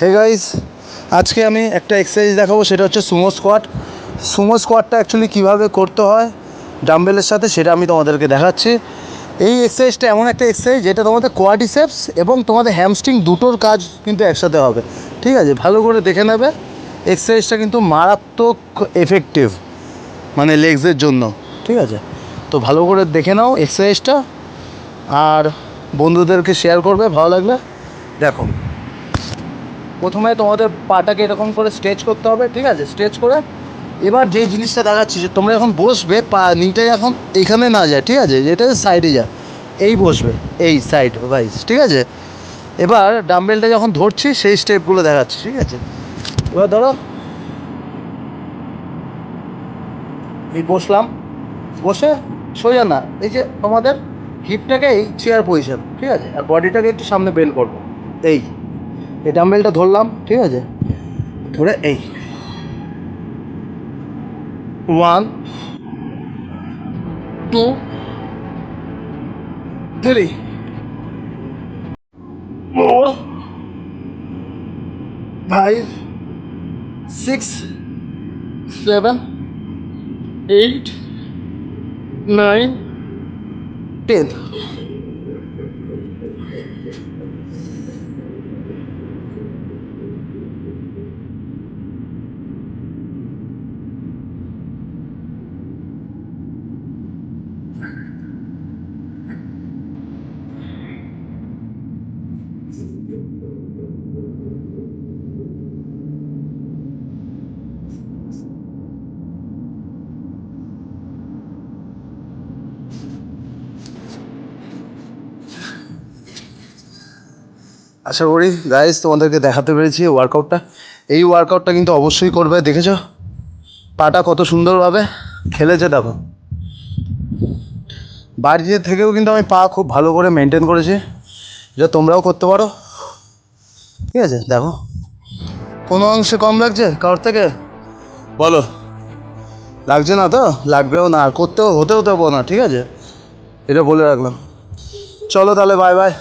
Hey guys আজকে আমি একটা এক্সারসাইজ দেখাবো, সেটা হচ্ছে সুমো স্কোয়াট সুমো স্কোয়াটটা অ্যাকচুয়ালি কীভাবে করতে হয় ডাম্বেলের সাথে সেটা আমি তোমাদেরকে দেখাচ্ছি। এই এক্সারসাইজটা এমন একটা এক্সারসাইজ যেটা তোমাদের কোয়াডিসেপস এবং তোমাদের হ্যামস্ট্রিং দুটোর কাজ কিন্তু একসাথে হবে। ঠিক আছে, ভালো করে দেখে নেবে। এক্সারসাইজটা কিন্তু মারাত্মক এফেক্টিভ মানে লেগসের জন্য। ঠিক আছে, তো ভালো করে দেখে নাও এক্সারসাইজটা আর বন্ধুদেরকে শেয়ার করবে, ভালো লাগলে। দেখো। প্রথমে তোমাদের পাটাকে এরকম করে স্ট্রেচ করতে হবে, ঠিক আছে? স্ট্রেচ করে এবার যে জিনিসটা দেখাচ্ছি, যে তোমরা যখন বসবে, পা নিটা এখন এখানে না যায়, ঠিক আছে? যেটা সাইডে যায়, এই বসবে, এই সাইড ভাইস ঠিক আছে? এবার ডাম্বেলটা যখন ধরছি, সেই স্টেপগুলো দেখাচ্ছি, ঠিক আছে? এবার ধরো, এই বসলাম, বসে সোজা না, এই যে তোমাদের হিপটাকে এই চেয়ার পজিশন ঠিক আছে? আর বডিটাকে একটু সামনে বেন্ড করব, এই এই ডাম্বেলটা ধরলাম, ঠিক আছে? ধরে এই। One two three four five six seven eight nine ten আশা করি গাইজ তোমাদেরকে দেখাতে পেরেছি ওয়ার্কআউটটা এই ওয়ার্কআউটটা কিন্তু অবশ্যই করবে, দেখেছ? পাটা কত সুন্দরভাবে খেলেছে, দেখো। বাড়িতে থেকেও কিন্তু আমি পা খুব ভালো করে মেনটেন করেছি। যা তোমরাও করতে পারো। ঠিক আছে, দেখো। কোনো অংশে কম লাগছে কারোর থেকে? বলো। লাগছে না তো? লাগবেও না, আর করতেও হতেও দেবো না, ঠিক আছে? এটা বলে রাখলাম। চলো তাহলে বাই বাই